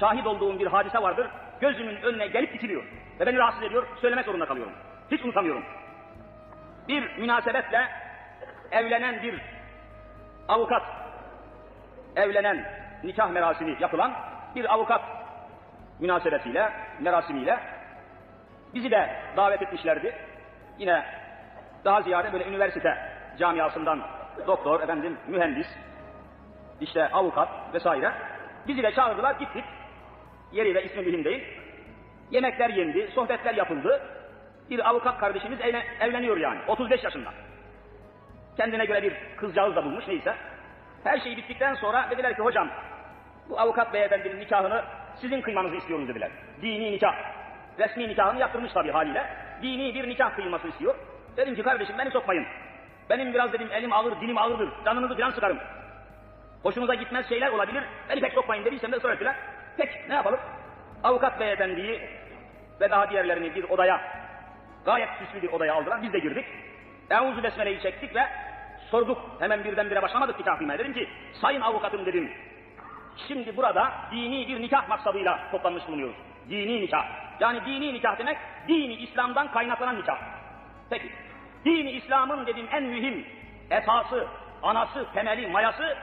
şahit olduğum bir hadise vardır. Gözümün önüne gelip dikiliyor. Ve beni rahatsız ediyor. Söylemek zorunda kalıyorum. Hiç unutamıyorum. Bir münasebetle evlenen bir avukat, evlenen nikah merasimi yapılan bir avukat münasebetiyle, merasimiyle bizi de davet etmişlerdi. Yine daha ziyade böyle üniversite camiasından doktor, efendim mühendis, işte avukat vesaire. Bizi de çağırdılar, gittik. Yeri ve ismi mühim değil. Yemekler yendi, sohbetler yapıldı. Bir avukat kardeşimiz evlen- evleniyor yani, 35 yaşında. Kendine göre bir kızcağız da bulmuş neyse. Her şey bittikten sonra dediler ki hocam bu avukat beyefendinin nikahını sizin kıymanızı istiyoruz dediler. Dini nikah. Resmi nikahını yaptırmış tabii haliyle. Dini bir nikah kıyılması istiyor. Dedim ki kardeşim beni sokmayın. Benim biraz dedim elim ağır, dilim ağırdır. Canınızı falan sıkarım. Hoşunuza gitmez şeyler olabilir. Beni pek sokmayın dediysem de ısrar. Peki ne yapalım? Avukat beyefendiyi ve daha diğerlerini bir odaya, gayet süslü bir odaya aldılar. Biz de girdik. Euzu Besmele'yi çektik ve sorduk. Hemen birdenbire başlamadık nikah kıymaya. Dedim ki, sayın avukatım dedim. Şimdi burada dini bir nikah maksadıyla toplanmış bulunuyoruz. Dini nikah. Yani dini nikah demek, dini İslam'dan kaynaklanan nikah. Peki, dini İslam'ın dedim en mühim esası, anası, temeli, mayası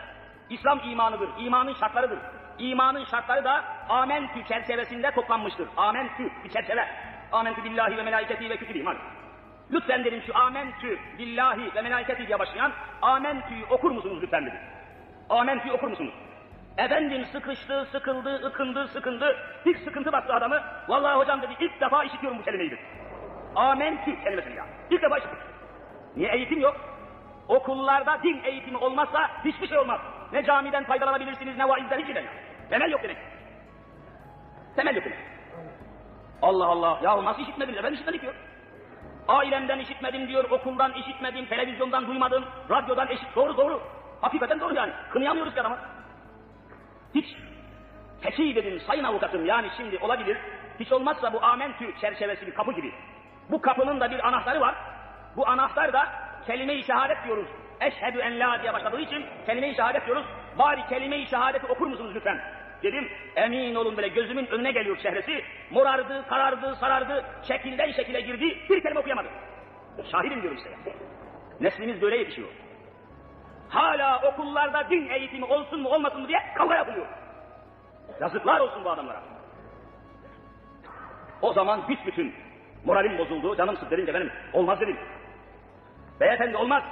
İslam imanıdır. İmanın şartlarıdır. İmanın şartları da amentü çerçevesinde toplanmıştır. Amentü bir çerçeve. Amentü billahi ve melaiketi ve kütübihim. Hadi. Lütfen dedim şu amentü billahi ve melaiketi diye başlayan amentüyü okur musunuz lütfen dedim. Amentüyü okur musunuz? Efendim sıkıştı, sıkıldı, ıkındı, sıkındı. Bir sıkıntı bastı adamı. Vallahi hocam dedi ilk defa işitiyorum bu kelimeyi dedi. Amentü kelimesini ya. İlk defa işittim. Niye eğitim yok? Okullarda din eğitimi olmazsa hiçbir şey olmaz. Ne camiden faydalanabilirsiniz ne vaizden hiç yok. Temel yok demek. Temel yok demek. Allah Allah. Ya nasıl işitmediniz? Ben işitmedik diyor. Ailemden işitmedim diyor, okuldan işitmedim, televizyondan duymadım, radyodan eşit. Doğru doğru. Hakikaten doğru yani. Kınayamıyoruz ki adamı. Hiç. Peki dedim sayın avukatım yani şimdi olabilir. Hiç olmazsa bu amentü çerçevesi bir kapı gibi. Bu kapının da bir anahtarı var. Bu anahtar da kelime-i şehadet diyoruz. Eşhedü en la diye başladığı için kelime-i şehadet diyoruz. Bari kelime-i şehadeti okur musunuz lütfen? Dedim emin olun böyle gözümün önüne geliyor şehresi. Morardı, karardı, sarardı, şekilden şekile girdi. Bir kelime okuyamadı. Şahidim diyorum size. Neslimiz böyle yetişiyor. Hala okullarda din eğitimi olsun mu olmasın mı diye kavga yapılıyor. Yazıklar olsun bu adamlara. O zaman büsbütün moralim bozuldu, canım sık benim olmaz dedim. Beyefendi olmaz.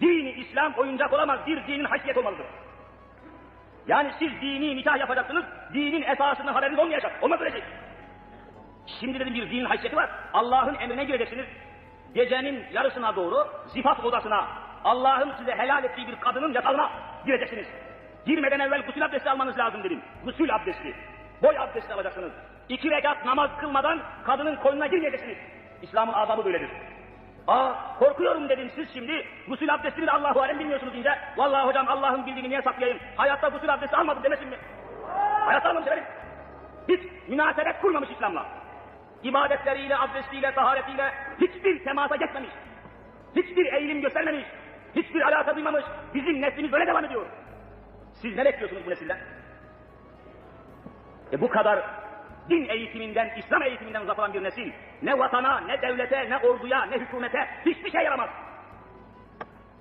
Dini İslam oyuncak olamaz, bir dinin haysiyet olmalıdır. Yani siz dini nikah yapacaksınız, dinin esasından haberiniz olmayacak. Olmaz öyle şey. Şimdi dedim bir dinin haysiyeti var. Allah'ın emrine gireceksiniz. Gecenin yarısına doğru zifaf odasına Allah'ın size helal ettiği bir kadının yatağına gireceksiniz. Girmeden evvel gusül abdesti almanız lazım dedim. Gusül abdesti. Boy abdesti alacaksınız. İki rekat namaz kılmadan kadının koynuna girmeyeceksiniz. İslam'ın adabı böyledir. Aa korkuyorum dedim siz şimdi gusül abdestini de Allahu alem bilmiyorsunuz deyince vallahi hocam Allah'ın bildiğini niye saklayayım? Hayatta gusül abdesti almadım demesin mi? Hayatta almamış efendim. Hiç münasebet kurmamış İslam'la. İbadetleriyle, abdestiyle, taharetiyle hiçbir temasa geçmemiş. Hiçbir eğilim göstermemiş. Hiçbir alaka duymamış. Bizim neslimiz böyle devam ediyor. Siz ne bekliyorsunuz bu nesilden? E bu kadar din eğitiminden, İslam eğitiminden uzak olan bir nesil ne vatana, ne devlete, ne orduya, ne hükümete hiçbir şey yaramaz.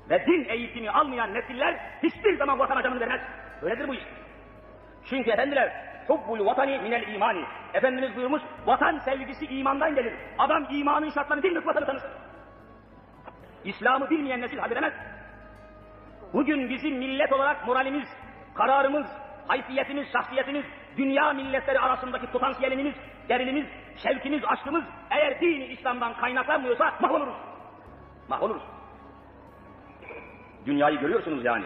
Ve din eğitimi almayan nesiller hiçbir zaman vatana canını vermez. Öyledir bu iş. Çünkü efendiler hubbul vatani minel imani. Efendimiz buyurmuş vatan sevgisi imandan gelir. Adam imanın şartlarını bilmiş vatanı tanısın. İslam'ı bilmeyen nesil hak edemez. Bugün bizim millet olarak moralimiz, kararımız, haysiyetimiz, şahsiyetimiz, dünya milletleri arasındaki potansiyelimiz, gerilimiz, şevkimiz, aşkımız eğer dini İslam'dan kaynaklanmıyorsa mahvoluruz. Mahvoluruz. Dünyayı görüyorsunuz yani.